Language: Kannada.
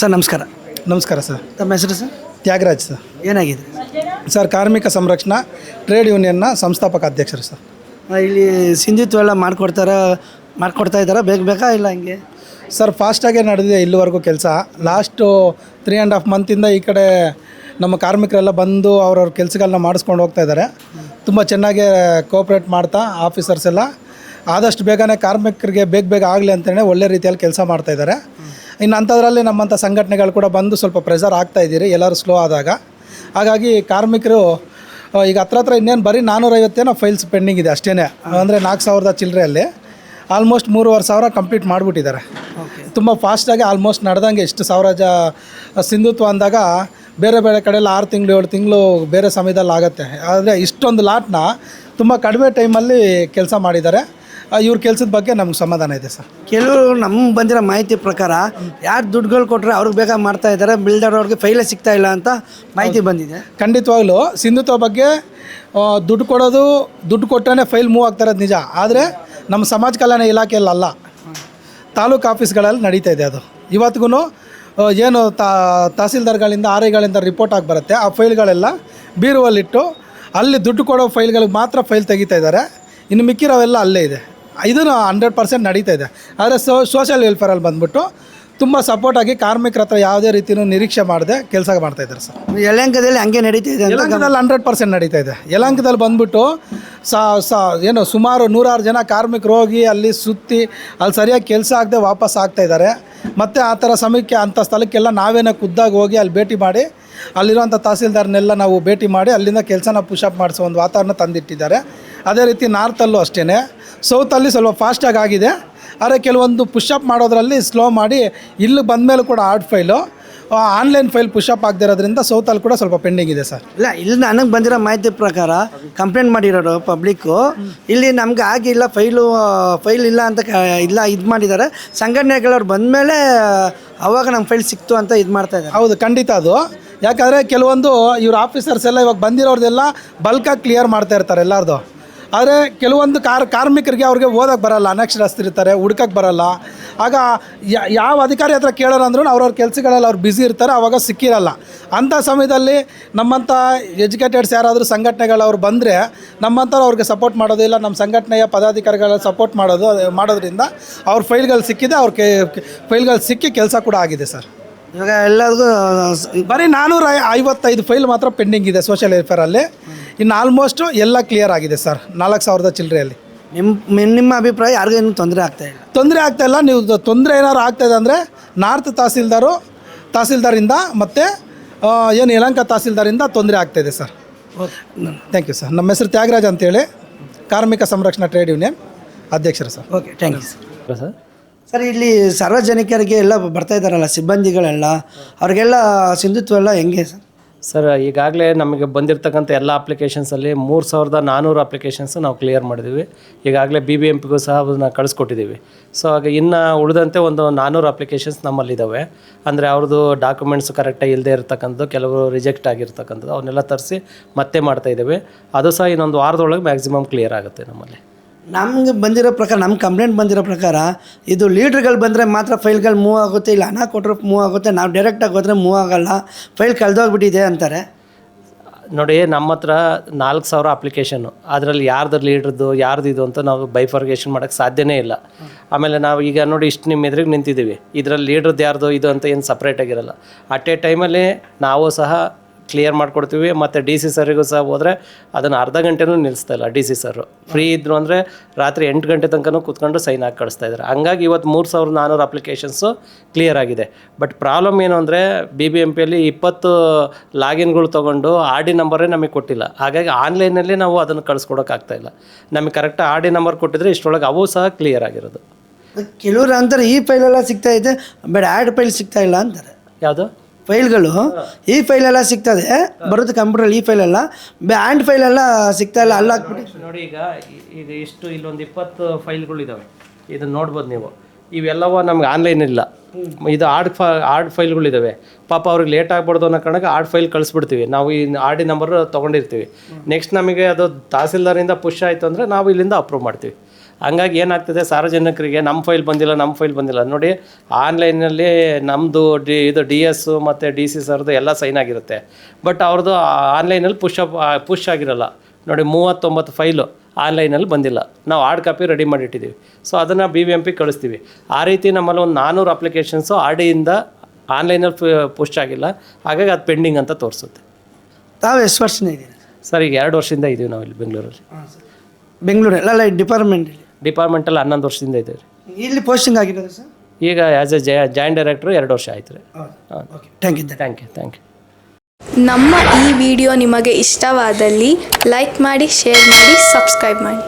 ಸರ್ ನಮಸ್ಕಾರ. ನಮಸ್ಕಾರ ಸರ್. ತಮ್ಮ ಹೆಸರು ಸರ್? ತ್ಯಾಗರಾಜ್ ಸರ್. ಏನಾಗಿದೆ? ಸರ್ ಕಾರ್ಮಿಕ ಸಂರಕ್ಷಣಾ ಟ್ರೇಡ್ ಯೂನಿಯನ್ನ ಸಂಸ್ಥಾಪಕ ಅಧ್ಯಕ್ಷರು ಸರ್. ಇಲ್ಲಿ ಸಿಂಧುತ್ವ ಎಲ್ಲ ಮಾಡ್ಕೊಡ್ತಾರ ಮಾಡ್ಕೊಡ್ತಾ ಇದ್ದಾರಾ? ಬೇಗ ಬೇಕಾ ಇಲ್ಲ ಹಂಗೆ? ಸರ್ ಫಾಸ್ಟಾಗೇ ನಡೆದಿದೆ ಇಲ್ಲಿವರೆಗೂ ಕೆಲಸ. ಲಾಸ್ಟು ತ್ರೀ ಆ್ಯಂಡ್ ಹಾಫ್ ಮಂತಿಂದ ಈ ಕಡೆ ನಮ್ಮ ಕಾರ್ಮಿಕರೆಲ್ಲ ಬಂದು ಅವ್ರವ್ರ ಕೆಲಸಗಳನ್ನ ಮಾಡಿಸ್ಕೊಂಡು ಹೋಗ್ತಾ ಇದ್ದಾರೆ. ತುಂಬ ಚೆನ್ನಾಗಿ ಕೋಪ್ರೇಟ್ ಮಾಡ್ತಾ ಆಫೀಸರ್ಸ್ ಎಲ್ಲ. ಆದಷ್ಟು ಬೇಗನೆ ಕಾರ್ಮಿಕರಿಗೆ ಬೇಗ ಬೇಗ ಆಗಲಿ ಅಂತಲೇ ಒಳ್ಳೆ ರೀತಿಯಲ್ಲಿ ಕೆಲಸ ಮಾಡ್ತಾ ಇದ್ದಾರೆ. ಇನ್ನು ಅಂಥದ್ರಲ್ಲಿ ನಮ್ಮಂಥ ಸಂಘಟನೆಗಳು ಕೂಡ ಬಂದು ಸ್ವಲ್ಪ ಪ್ರೆಷರ್ ಆಗ್ತಾ ಇದ್ದೀರಿ ಎಲ್ಲರೂ ಸ್ಲೋ ಆದಾಗ. ಹಾಗಾಗಿ ಕಾರ್ಮಿಕರು ಈಗ ಹತ್ರ ಹತ್ರ ಇನ್ನೇನು ಬರೀ ನಾನ್ನೂರೈವತ್ತೇನೋ ಫೈಲ್ಸ್ ಪೆಂಡಿಂಗ್ ಇದೆ ಅಷ್ಟೇ ಅಂದರೆ ನಾಲ್ಕು ಸಾವಿರದ ಚಿಲ್ಲರೆಯಲ್ಲಿ ಆಲ್ಮೋಸ್ಟ್ ಮೂರುವರೆ ಸಾವಿರ ಕಂಪ್ಲೀಟ್ ಮಾಡಿಬಿಟ್ಟಿದ್ದಾರೆ. ತುಂಬ ಫಾಸ್ಟಾಗಿ ಆಲ್ಮೋಸ್ಟ್ ನಡೆದಂಗೆ ಇಷ್ಟು ಸಾವಿರ ಜ ಸಿಂಧುತ್ವ ಅಂದಾಗ ಬೇರೆ ಬೇರೆ ಕಡೆಯಲ್ಲಿ ಆರು ತಿಂಗಳು ಏಳು ತಿಂಗಳು ಬೇರೆ ಸಮಯದಲ್ಲಿ ಆಗುತ್ತೆ. ಆದರೆ ಇಷ್ಟೊಂದು ಲಾಟ್ನ ತುಂಬ ಕಡಿಮೆ ಟೈಮಲ್ಲಿ ಕೆಲಸ ಮಾಡಿದ್ದಾರೆ. ಇವ್ರ ಕೆಲಸದ ಬಗ್ಗೆ ನಮ್ಗೆ ಸಮಾಧಾನ ಇದೆ ಸರ್. ಕೆಲವರು ನಮ್ಮ ಬಂದಿರೋ ಮಾಹಿತಿ ಪ್ರಕಾರ ಯಾರು ದುಡ್ಡುಗಳು ಕೊಟ್ಟರೆ ಅವ್ರಿಗೆ ಬೇಗ ಮಾಡ್ತಾ ಇದ್ದಾರೆ ಬಿಲ್ಡರ್ ಅವ್ರಿಗೆ ಫೈಲೇ ಸಿಗ್ತಾ ಇಲ್ಲ ಅಂತ ಮಾಹಿತಿ ಬಂದಿದೆ. ಖಂಡಿತವಾಗ್ಲೂ ಸಿಂಧುತ್ವ ಬಗ್ಗೆ ದುಡ್ಡು ಕೊಡೋದು ದುಡ್ಡು ಕೊಟ್ಟರೆ ಫೈಲ್ ಮೂವ್ ಆಗ್ತಾ ಇರೋದು ನಿಜ. ಆದರೆ ನಮ್ಮ ಸಮಾಜ ಕಲ್ಯಾಣ ಇಲಾಖೆಯಲ್ಲಿ ಅಲ್ಲ. ತಾಲೂಕು ಆಫೀಸ್ಗಳಲ್ಲಿ ನಡೀತಾ ಇದೆ ಅದು. ಇವತ್ತಿಗೂ ಏನು ತಾ ತಹಸೀಲ್ದಾರ್ಗಳಿಂದ ಆರ್ ಐಗಳಿಂದ ರಿಪೋರ್ಟ್ ಆಗಿ ಬರುತ್ತೆ. ಆ ಫೈಲ್ಗಳೆಲ್ಲ ಬೀರುವಲ್ಲಿಟ್ಟು ಅಲ್ಲಿ ದುಡ್ಡು ಕೊಡೋ ಫೈಲ್ಗಳಿಗೆ ಮಾತ್ರ ಫೈಲ್ ತೆಗಿತಾ ಇದ್ದಾರೆ ಇನ್ನು ಮಿಕ್ಕಿರೋವೆಲ್ಲ ಅಲ್ಲೇ ಇದೆ. ಇದೂ ಹಂಡ್ರೆಡ್ ಪರ್ಸೆಂಟ್ ನಡೀತಾ ಇದೆ. ಆದರೆ ಸೊ ಸೋಷಿಯಲ್ ವೆಲ್ಫೇರಲ್ಲಿ ಬಂದುಬಿಟ್ಟು ತುಂಬ ಸಪೋರ್ಟಾಗಿ ಕಾರ್ಮಿಕರ ಹತ್ರ ಯಾವುದೇ ರೀತಿಯೂ ನಿರೀಕ್ಷೆ ಮಾಡದೆ ಕೆಲಸ ಮಾಡ್ತಾ ಇದ್ದಾರೆ ಸರ್. ಯಲಂಕದಲ್ಲಿ ಹಂಗೆ ನಡೀತಾ ಇದೆ ಯಲಂಕದಲ್ಲಿ ಹಂಡ್ರೆಡ್ ಪರ್ಸೆಂಟ್ ನಡೀತಾ ಇದೆ. ಯಲಂಕದಲ್ಲಿ ಬಂದ್ಬಿಟ್ಟು ಸಾ ಸಾ ಏನು ಸುಮಾರು ನೂರಾರು ಜನ ಕಾರ್ಮಿಕರು ಹೋಗಿ ಅಲ್ಲಿ ಸುತ್ತಿ ಅಲ್ಲಿ ಸರಿಯಾಗಿ ಕೆಲಸ ಆಗದೆ ವಾಪಸ್ ಆಗ್ತಾ ಇದ್ದಾರೆ. ಮತ್ತು ಆ ಥರ ಸಮಯಕ್ಕೆ ಅಂಥ ಸ್ಥಳಕ್ಕೆಲ್ಲ ನಾವೇನೋ ಖುದ್ದಾಗಿ ಹೋಗಿ ಅಲ್ಲಿ ಭೇಟಿ ಮಾಡಿ ಅಲ್ಲಿರುವಂಥ ತಹಸೀಲ್ದಾರ್ನೆಲ್ಲ ನಾವು ಭೇಟಿ ಮಾಡಿ ಅಲ್ಲಿಂದ ಕೆಲಸನ ಪುಷಪ್ ಮಾಡಿಸೋ ಒಂದು ವಾತಾವರಣ ತಂದಿಟ್ಟಿದ್ದಾರೆ. ಅದೇ ರೀತಿ ನಾರ್ತಲ್ಲೂ ಅಷ್ಟೇ ಸೌತಲ್ಲಿ ಸ್ವಲ್ಪ ಫಾಸ್ಟಾಗಿ ಆಗಿದೆ. ಆದರೆ ಕೆಲವೊಂದು ಪುಷಪ್ ಮಾಡೋದ್ರಲ್ಲಿ ಸ್ಲೋ ಮಾಡಿ ಇಲ್ಲಿ ಬಂದಮೇಲೂ ಕೂಡ art file online file push up ಆಗದಿರೋದ್ರಿಂದ ಸೌತಲ್ಲಿ ಕೂಡ ಸ್ವಲ್ಪ ಪೆಂಡಿಂಗ್ ಇದೆ ಸರ್. ಇಲ್ಲ ಇಲ್ಲಿ ನನಗೆ ಬಂದಿರೋ ಮಾಹಿತಿ ಪ್ರಕಾರ ಕಂಪ್ಲೇಂಟ್ ಮಾಡಿರೋರು ಪಬ್ಲಿಕ್ಕು ಇಲ್ಲಿ ನಮ್ಗೆ ಆಗಿಲ್ಲ ಫೈಲು ಫೈಲ್ ಇಲ್ಲ ಅಂತ ಇಲ್ಲ ಇದು ಮಾಡಿದ್ದಾರೆ. ಸಂಘಟನೆಗಳವ್ರು ಬಂದಮೇಲೆ ಅವಾಗ ನಮ್ಮ ಫೈಲ್ ಸಿಕ್ತು ಅಂತ ಇದು ಮಾಡ್ತಾ ಇದ್ದಾರೆ. ಹೌದು ಖಂಡಿತ ಅದು. ಯಾಕಂದರೆ ಕೆಲವೊಂದು ಇವ್ರ ಆಫೀಸರ್ಸ್ ಎಲ್ಲ ಇವಾಗ ಬಂದಿರೋರ್ದೆಲ್ಲ ಬಲ್ಕಾಗಿ ಕ್ಲಿಯರ್ ಮಾಡ್ತಾ ಇರ್ತಾರೆ ಎಲ್ಲರದು. ಆದರೆ ಕೆಲವೊಂದು ಕಾರ್ ಕಾರ್ಮಿಕರಿಗೆ ಅವ್ರಿಗೆ ಓದೋಕ್ಕೆ ಬರಲ್ಲ ಅನಕ್ಷರಸ್ತಿರ್ತಾರೆ ಹುಡ್ಕಕ್ಕೆ ಬರಲ್ಲ. ಆಗ ಯಾವ ಅಧಿಕಾರಿ ಹತ್ರ ಕೇಳೋರು ಅಂದ್ರೂ ಅವ್ರವ್ರ ಕೆಲಸಗಳಲ್ಲಿ ಅವ್ರು ಬ್ಯುಸಿ ಇರ್ತಾರೆ ಆವಾಗ ಸಿಕ್ಕಿರಲ್ಲ. ಅಂಥ ಸಮಯದಲ್ಲಿ ನಮ್ಮಂಥ ಎಜುಕೇಟೆಡ್ಸ್ ಯಾರಾದರೂ ಸಂಘಟನೆಗಳವ್ರು ಬಂದರೆ ನಮ್ಮಂಥವ್ರು ಅವ್ರಿಗೆ ಸಪೋರ್ಟ್ ಮಾಡೋದು ಇಲ್ಲ ನಮ್ಮ ಸಂಘಟನೆಯ ಪದಾಧಿಕಾರಿಗಳ ಸಪೋರ್ಟ್ ಮಾಡೋದು ಅದು- ಮಾಡೋದ್ರಿಂದ ಅವ್ರ ಫೈಲ್ಗಳು ಸಿಕ್ಕಿದೆ ಅವ್ರ ಕೆ ಫೈಲ್ಗಳು ಸಿಕ್ಕಿ ಕೆಲಸ ಕೂಡ ಆಗಿದೆ ಸರ್. ಇವಾಗ ಎಲ್ಲರಿಗೂ ಬರೀ ನಾನ್ನೂರ ಐವತ್ತೈದು ಫೈಲ್ ಮಾತ್ರ ಪೆಂಡಿಂಗ್ ಇದೆ ಸೋಷಿಯಲ್ ವೆಲ್ಫೇರಲ್ಲಿ ಇನ್ನು ಆಲ್ಮೋಸ್ಟು ಎಲ್ಲ ಕ್ಲಿಯರ್ ಆಗಿದೆ ಸರ್ ನಾಲ್ಕು ಸಾವಿರದ ಚಿಲ್ಲರೆಯಲ್ಲಿ ನಿಮ್ಮ ನಿಮ್ಮ ಅಭಿಪ್ರಾಯ ಯಾರಿಗೂ ಏನು ತೊಂದರೆ ಆಗ್ತಾ ಇಲ್ಲ. ತೊಂದರೆ ಆಗ್ತಾ ಇಲ್ಲ. ನೀವು ತೊಂದರೆ ಏನಾದ್ರು ಆಗ್ತಾ ಇದೆ ಅಂದರೆ ನಾರ್ತ್ ತಹಸೀಲ್ದಾರು ತಹಸೀಲ್ದಾರಿಂದ ಮತ್ತು ಏನು ಯಲಂಕ ತಹಸೀಲ್ದಾರಿಂದ ತೊಂದರೆ ಆಗ್ತಾ ಇದೆ ಸರ್ ಥ್ಯಾಂಕ್ ಯು ಸರ್ ನಮ್ಮ ಹೆಸರು ತ್ಯಾಗರಾಜ್ ಅಂತೇಳಿ ಕಾರ್ಮಿಕ ಸಂರಕ್ಷಣಾ ಟ್ರೇಡ್ ಯೂನಿಯನ್ ಅಧ್ಯಕ್ಷರು sir okay thank you sir sir ಇಲ್ಲಿ ಸಾರ್ವಜನಿಕರಿಗೆ ಎಲ್ಲ ಬರ್ತಾ ಇದ್ದಾರಲ್ಲ ಸಿಬ್ಬಂದಿಗಳೆಲ್ಲ ಅವ್ರಿಗೆಲ್ಲ ಸಿಂಧುತ್ವ ಎಲ್ಲ ಹೆಂಗೆ ಸರ್? ಸರ್, ಈಗಾಗಲೇ ನಮಗೆ ಬಂದಿರತಕ್ಕಂಥ ಎಲ್ಲ ಅಪ್ಲಿಕೇಶನ್ಸಲ್ಲಿ ಮೂರು ಸಾವಿರದ ನಾನ್ನೂರು ಅಪ್ಲಿಕೇಶನ್ಸ್ ನಾವು ಕ್ಲಿಯರ್ ಮಾಡಿದ್ದೀವಿ ಈಗಾಗಲೇ ಬಿ ಬಿ ಎಂ ಪಿಗೂ ಸಹ ಅದನ್ನ ಕಳಿಸ್ಕೊಟ್ಟಿದ್ದೀವಿ ಸೊ ಆಗ ಇನ್ನು ಉಳಿದಂತೆ ಒಂದು ನಾನ್ನೂರು ಅಪ್ಲಿಕೇಶನ್ಸ್ ನಮ್ಮಲ್ಲಿದ್ದಾವೆ ಅಂದರೆ ಅವ್ರದ್ದು ಡಾಕ್ಯುಮೆಂಟ್ಸ್ ಕರೆಕ್ಟಾಗಿ ಇಲ್ಲದೆ ಇರತಕ್ಕಂಥದ್ದು, ಕೆಲವರು ರಿಜೆಕ್ಟ್ ಆಗಿರ್ತಕ್ಕಂಥದ್ದು, ಅವನ್ನೆಲ್ಲ ತರಿಸಿ ಮತ್ತೆ ಮಾಡ್ತಾ ಇದ್ದೇವೆ. ಅದು ಸಹ ಇನ್ನೊಂದು ವಾರದೊಳಗೆ ಮ್ಯಾಕ್ಸಿಮಮ್ ಕ್ಲಿಯರ್ ಆಗುತ್ತೆ ನಮ್ಮಲ್ಲಿ. ನಮ್ಗೆ ಬಂದಿರೋ ಪ್ರಕಾರ ನಮ್ಮ ಕಂಪ್ಲೇಂಟ್ ಬಂದಿರೋ ಪ್ರಕಾರ, ಇದು ಲೀಡ್ರ್ಗಳು ಬಂದರೆ ಮಾತ್ರ ಫೈಲ್ಗಳು ಮೂವ್ ಆಗುತ್ತೆ, ಇಲ್ಲ ಹಣ ಕೊಟ್ಟರು ಮೂವ್ ಆಗುತ್ತೆ, ನಾವು ಡೈರೆಕ್ಟಾಗಿ ಹೋದರೆ ಮೂವ್ ಆಗೋಲ್ಲ ಫೈಲ್ ಕಳೆದೋಗ್ಬಿಟ್ಟಿದೆ ಅಂತಾರೆ. ನೋಡಿ, ನಮ್ಮ ಹತ್ರ ನಾಲ್ಕು ಸಾವಿರ ಅಪ್ಲಿಕೇಶನ್ನು ಅದರಲ್ಲಿ ಯಾರ್ದು ಲೀಡ್ರದ್ದು ಯಾರ್ದು ಇದು ಅಂತ ನಾವು ಬೈಫರ್ಗೇಷನ್ ಮಾಡೋಕ್ಕೆ ಸಾಧ್ಯನೇ ಇಲ್ಲ. ಆಮೇಲೆ ನಾವು ಈಗ ನೋಡಿ, ಇಷ್ಟು ನಿಮ್ಮ ಎದುರಿಗೆ ನಿಂತಿದ್ದೀವಿ ಇದರಲ್ಲಿ ಲೀಡ್ರದ್ದು ಯಾರ್ದು ಇದು ಅಂತ ಏನು ಸಪ್ರೇಟಾಗಿರಲ್ಲ ಅಟ್ ಎ ಟೈಮಲ್ಲಿ ನಾವು ಸಹ ಕ್ಲಿಯರ್ ಮಾಡಿಕೊಡ್ತೀವಿ. ಮತ್ತು ಡಿ ಸಿ ಸರಿಗೂ ಸಹ ಹೋದರೆ ಅದನ್ನು ಅರ್ಧ ಗಂಟೆನೂ ನಿಲ್ಲಿಸ್ತಾ ಇಲ್ಲ ಡಿ ಸಿ ಸರು ಫ್ರೀ ಇದ್ದರು ಅಂದರೆ ರಾತ್ರಿ ಎಂಟು ಗಂಟೆ ತನಕನೂ ಕೂತ್ಕೊಂಡು ಸೈನ್ ಹಾಕಿ ಕಳಿಸ್ತಾ ಇದ್ದಾರೆ ಹಂಗಾಗಿ ಇವತ್ತು ಮೂರು ಸಾವಿರದ ನಾನ್ನೂರು ಅಪ್ಲಿಕೇಶನ್ಸು ಕ್ಲಿಯರ್ ಆಗಿದೆ. ಬಟ್ ಪ್ರಾಬ್ಲಮ್ ಏನು ಅಂದರೆ ಬಿ ಬಿ ಎಂ ಪಿಯಲ್ಲಿ ಇಪ್ಪತ್ತು ಲಾಗಿನ್ಗಳು ತೊಗೊಂಡು ಆರ್ ಡಿ ನಂಬರೇ ನಮಗೆ ಕೊಟ್ಟಿಲ್ಲ. ಹಾಗಾಗಿ ಆನ್ಲೈನಲ್ಲಿ ನಾವು ಅದನ್ನು ಕಳಿಸ್ಕೊಡೋಕ್ಕಾಗ್ತಾಯಿಲ್ಲ ನಮಗೆ ಕರೆಕ್ಟ್ ಆರ್ ಡಿ ನಂಬರ್ ಕೊಟ್ಟಿದ್ರೆ ಇಷ್ಟೊಳಗೆ ಅವು ಸಹ ಕ್ಲಿಯರ್ ಆಗಿರೋದು. ಕೆಲವರು ಅಂತಾರೆ ಈ ಫೈಲೆಲ್ಲ ಸಿಗ್ತಾ ಇದೆ ಬೇಡ ಆ್ಯಡ್ ಫೈಲ್ ಸಿಗ್ತಾ ಇಲ್ಲ ಅಂತಾರೆ. ಯಾವುದು? ಫೈಲ್ಗಳು ಈ ಫೈಲ್ ಎಲ್ಲ ಸಿಗ್ತದೆ. ಬರುತ್ತೆ ಕಂಪ್ಯೂಟರ್ ಈ ಫೈಲ್ ಫೈಲೆಲ್ಲ ಬ್ಯಾಂಡ್ ಎಲ್ಲ ಸಿಗ್ತಾ ಇಲ್ಲ ಅಲ್ಲ ಹಾಕ್ಬಿಟ್ಟು. ನೋಡಿ ಈಗ ಈಗ ಇಷ್ಟು ಇಲ್ಲೊಂದು ಇಪ್ಪತ್ತು ಫೈಲ್ಗಳು ಇದಾವೆ. ಇದನ್ನ ನೋಡ್ಬೋದು ನೀವು. ಇವೆಲ್ಲವ ನಮ್ಗೆ ಆನ್ಲೈನ್ ಇಲ್ಲ. ಇದು ಆರ್ಡ್ ಫ ಆರ್ಡ್ ಫೈಲ್ಗಳಿದ್ದಾವೆ ಪಾಪ ಅವ್ರಿಗೆ ಲೇಟ್ ಆಗ್ಬಾರ್ದು ಅನ್ನೋ ಕಾರಣಕ್ಕೆ ಆರ್ಡ್ ಫೈಲ್ ಕಳಿಸ್ಬಿಡ್ತೀವಿ. ನಾವು ಈ ಆರ್ ಡಿ ನಂಬರ್ ತೊಗೊಂಡಿರ್ತೀವಿ. ನೆಕ್ಸ್ಟ್ ನಮಗೆ ಅದು ತಹಸೀಲ್ದಾರಿಂದ ಪುಷ್ ಆಯಿತು ಅಂದರೆ ನಾವು ಇಲ್ಲಿಂದ ಅಪ್ರೂವ್ ಮಾಡ್ತೀವಿ. ಹಂಗಾಗಿ ಏನಾಗ್ತದೆ ಸಾರ್ವಜನಿಕರಿಗೆ ನಮ್ಮ ಫೈಲ್ ಬಂದಿಲ್ಲ ನಮ್ಮ ಫೈಲ್ ಬಂದಿಲ್ಲ. ನೋಡಿ ಆನ್ಲೈನಲ್ಲಿ ನಮ್ಮದು ಡಿ ಇದು ಡಿ ಎಸ್ಸು ಮತ್ತು ಡಿ ಸಿ ಸರ್ದು ಎಲ್ಲ ಸೈನ್ ಆಗಿರುತ್ತೆ. ಬಟ್ ಅವ್ರದ್ದು ಆನ್ಲೈನಲ್ಲಿ ಪುಷ್ ಅಪ್ ಪುಷ್ ಆಗಿರಲ್ಲ. ನೋಡಿ ಮೂವತ್ತೊಂಬತ್ತು ಫೈಲು ಆನ್ಲೈನಲ್ಲಿ ಬಂದಿಲ್ಲ. ನಾವು ಹಾರ್ಡ್ ಕಾಪಿ ರೆಡಿ ಮಾಡಿಟ್ಟಿದ್ದೀವಿ ಸೊ ಅದನ್ನು ಬಿ ವಿ ಎಂ ಪಿ ಕಳಿಸ್ತೀವಿ. ಆ ರೀತಿ ನಮ್ಮಲ್ಲಿ ಒಂದು ನಾನ್ನೂರು ಅಪ್ಲಿಕೇಶನ್ಸು ಆರ್ ಡಿಯಿಂದ ಆನ್ಲೈನಲ್ಲಿ ಪುಷ್ ಆಗಿಲ್ಲ. ಹಾಗಾಗಿ ಅದು ಪೆಂಡಿಂಗ್ ಅಂತ ತೋರಿಸುತ್ತೆ. ತಾವು ಎಷ್ಟು ವರ್ಷನೇ ಇದ್ದೀರಿ ಸರ್ ಈಗ ಎರಡು ವರ್ಷದಿಂದ ಇದ್ದೀವಿ ನಾವು ಇಲ್ಲಿ ಬೆಂಗಳೂರಲ್ಲಿ. ಬೆಂಗಳೂರಲ್ಲಿ ಅಲ್ಲ ಡಿಪಾರ್ಟ್ಮೆಂಟಲ್ಲಿ. ಡಿಪಾರ್ಟ್ಮೆಂಟಲ್ಲಿ ಹನ್ನೊಂದು ವರ್ಷದಿಂದ ಇದ್ದೀವಿ ಇಲ್ಲಿ ಪೋಸ್ಟಿಂಗ್ ಆಗಿರೋದು ಸರ್? ಈಗ ಆ್ಯಸ್ ಎ ಜಾಯಿಂಟ್ ಡೈರೆಕ್ಟ್ರು ಎರಡು ವರ್ಷ ಆಯ್ತು ರೀ. Okay thank you thank you thank you ನಮ್ಮ ಈ ವಿಡಿಯೋ ನಿಮಗೆ ಇಷ್ಟವಾದಲ್ಲಿ ಲೈಕ್ ಮಾಡಿ ಶೇರ್ ಮಾಡಿ ಸಬ್ಸ್ಕ್ರೈಬ್ ಮಾಡಿ.